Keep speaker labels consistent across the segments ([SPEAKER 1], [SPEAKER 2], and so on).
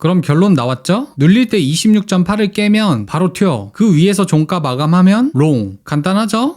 [SPEAKER 1] 그럼 결론 나왔죠? 눌릴 때 26.8을 깨면 바로 튀어. 그 위에서 종가 마감하면 롱. 간단하죠?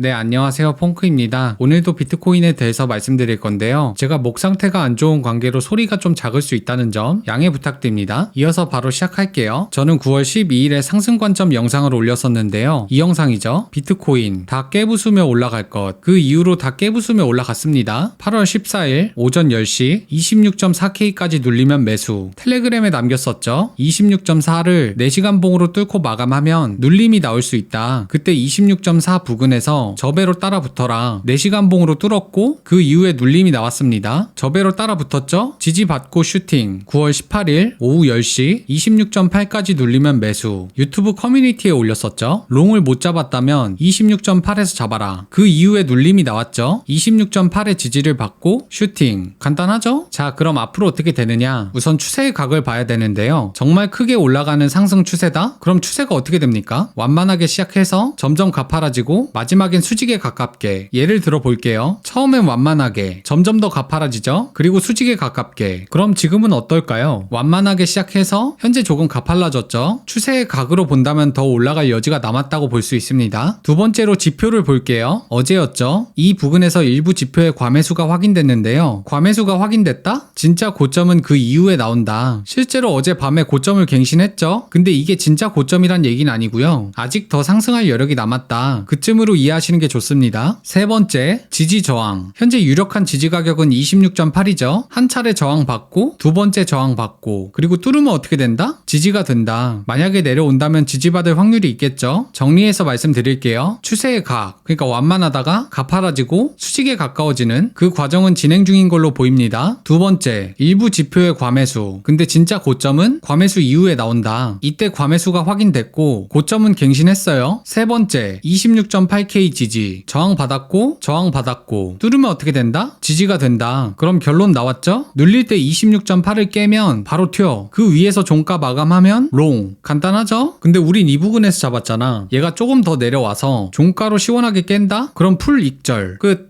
[SPEAKER 1] 네, 안녕하세요. 펑크입니다. 오늘도 비트코인에 대해서 말씀드릴 건데요. 제가 목 상태가 안 좋은 관계로 소리가 좀 작을 수 있다는 점 양해 부탁드립니다. 이어서 바로 시작할게요. 저는 9월 12일에 상승 관점 영상을 올렸었는데요. 이 영상이죠. 비트코인 다 깨부수며 올라갈 것. 그 이후로 다 깨부수며 올라갔습니다. 8월 14일 오전 10시 26.4K까지 눌리면 매수. 텔레그램에 남겼었죠. 26.4를 4시간 봉으로 뚫고 마감하면 눌림이 나올 수 있다. 그때 26.4 부근에서 저배로 따라 붙어라. 4시간 봉으로 뚫었고 그 이후에 눌림이 나왔습니다. 저배로 따라 붙었죠? 지지받고 슈팅. 9월 18일 오후 10시 26.8까지 눌리면 매수. 유튜브 커뮤니티에 올렸었죠? 롱을 못 잡았다면 26.8에서 잡아라. 그 이후에 눌림이 나왔죠? 26.8의 지지를 받고 슈팅. 간단하죠? 자, 그럼 앞으로 어떻게 되느냐? 우선 추세의 각을 봐야 되는데요. 정말 크게 올라가는 상승 추세다? 그럼 추세가 어떻게 됩니까? 완만하게 시작해서 점점 가파라지고 마지막 엔 수직에 가깝게. 예를 들어 볼게요. 처음엔 완만하게, 점점 더 가파라지죠? 그리고 수직에 가깝게. 그럼 지금은 어떨까요? 완만하게 시작해서 현재 조금 가팔라졌죠? 추세의 각으로 본다면 더 올라갈 여지가 남았다고 볼 수 있습니다. 두 번째로 지표를 볼게요. 어제였죠? 이 부근에서 일부 지표의 과매수가 확인됐는데요. 과매수가 확인됐다? 진짜 고점은 그 이후에 나온다. 실제로 어제 밤에 고점을 갱신했죠? 근데 이게 진짜 고점이란 얘기는 아니고요. 아직 더 상승할 여력이 남았다. 그쯤으로 이해 하시는 게 좋습니다. 세 번째, 지지 저항. 현재 유력한 지지 가격은 26.8이죠. 한 차례 저항 받고 두 번째 저항 받고 그리고 뚫으면 어떻게 된다? 지지가 된다. 만약에 내려온다면 지지받을 확률이 있겠죠. 정리해서 말씀드릴게요. 추세의 각, 그러니까 완만하다가 가파라지고 수직에 가까워지는 그 과정은 진행 중인 걸로 보입니다. 두 번째, 일부 지표의 과매수. 근데 진짜 고점은 과매수 이후에 나온다. 이때 과매수가 확인됐고 고점은 갱신했어요. 세 번째, 26.8K 지지. 저항 받았고 저항 받았고 뚫으면 어떻게 된다? 지지가 된다. 그럼 결론 나왔죠? 눌릴 때 26.8을 깨면 바로 튀어. 그 위에서 종가 마감하면 롱. 간단하죠? 근데 우린 이 부근에서 잡았잖아. 얘가 조금 더 내려와서 종가로 시원하게 깬다? 그럼 풀 익절. 끝.